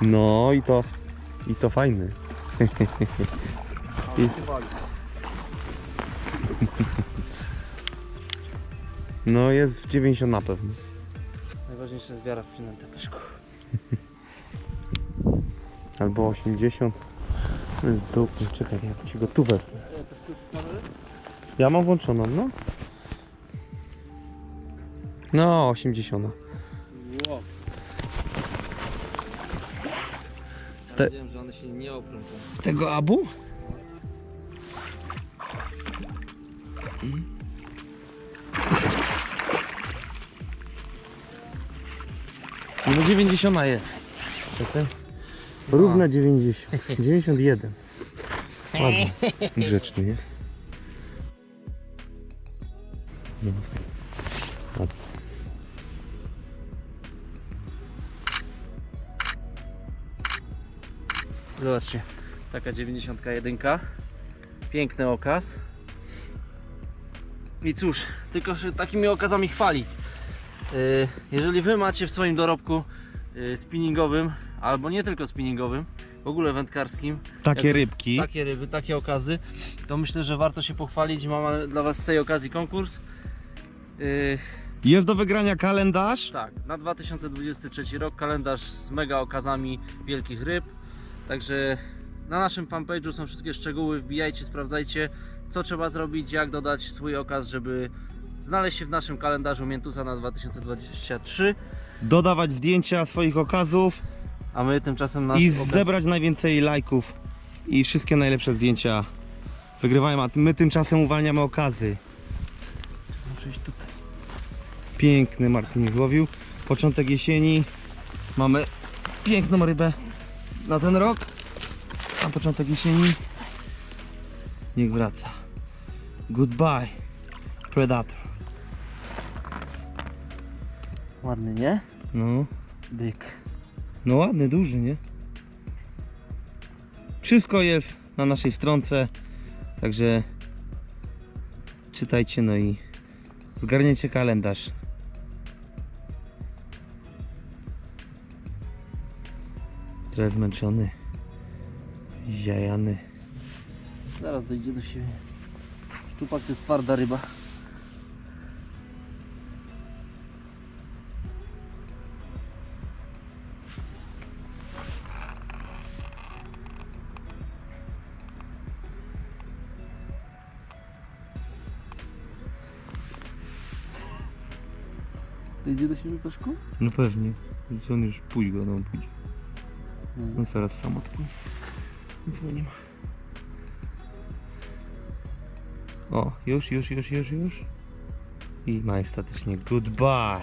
No i to, i to fajny. Wali. No jest w 90 na pewno. Najważniejsza jest wiara w przynętę Peszku. Albo 80. Tu, czekaj, ja ci go tu wezmę. Ja mam włączoną, no. No, 80. Wow. Te- Wiem, że one się nie oprą. Tego abu? No 90 jest. Czekaj. Równa 90. 91. Ładny. Grzeczny jest. No. Zobaczcie, taka 91. Piękny okaz. I cóż, tylko że takimi okazami chwali. Yy, Jeżeli wy macie w swoim dorobku yy, spinningowym, albo nie tylko spinningowym, w ogóle wędkarskim, Takie rybki. takie ryby, takie okazy, to myślę, że warto się pochwalić. Mamy dla was z tej okazji konkurs. Yy, Jest do wygrania kalendarz. tak, na 2023 rok kalendarz z mega okazami wielkich ryb. Także na naszym fanpage'u są wszystkie szczegóły, wbijajcie, sprawdzajcie co trzeba zrobić, jak dodać swój okaz, żeby znaleźć się w naszym kalendarzu Miętusa na 2023. Dodawać zdjęcia swoich okazów. A my tymczasem nasz i okaz... zebrać najwięcej lajków i wszystkie najlepsze zdjęcia wygrywają, a my tymczasem uwalniamy okazy. Muszę iść tutaj. Piękny Martin złowił. Początek jesieni. Mamy piękną rybę na ten rok. A początek jesieni. Niech wraca. Goodbye, Predator. Ładny, nie? No, Byk. no ładny, duży, nie? Wszystko jest na naszej stronce. Także czytajcie, no i zgarniecie kalendarz. Teraz zmęczony. Zjajany. Zaraz dojdzie do siebie. Szczupak to jest twarda ryba. Dojdzie do siebie Peszku? No pewnie. On już pójdź go, no pójdzie. No zaraz sam. Nic go nie ma. O, już, już, już, już, już. I majestatycznie goodbye.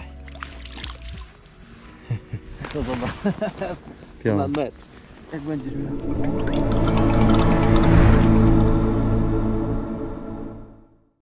To. Pion. Na metr. Jak będziesz miał.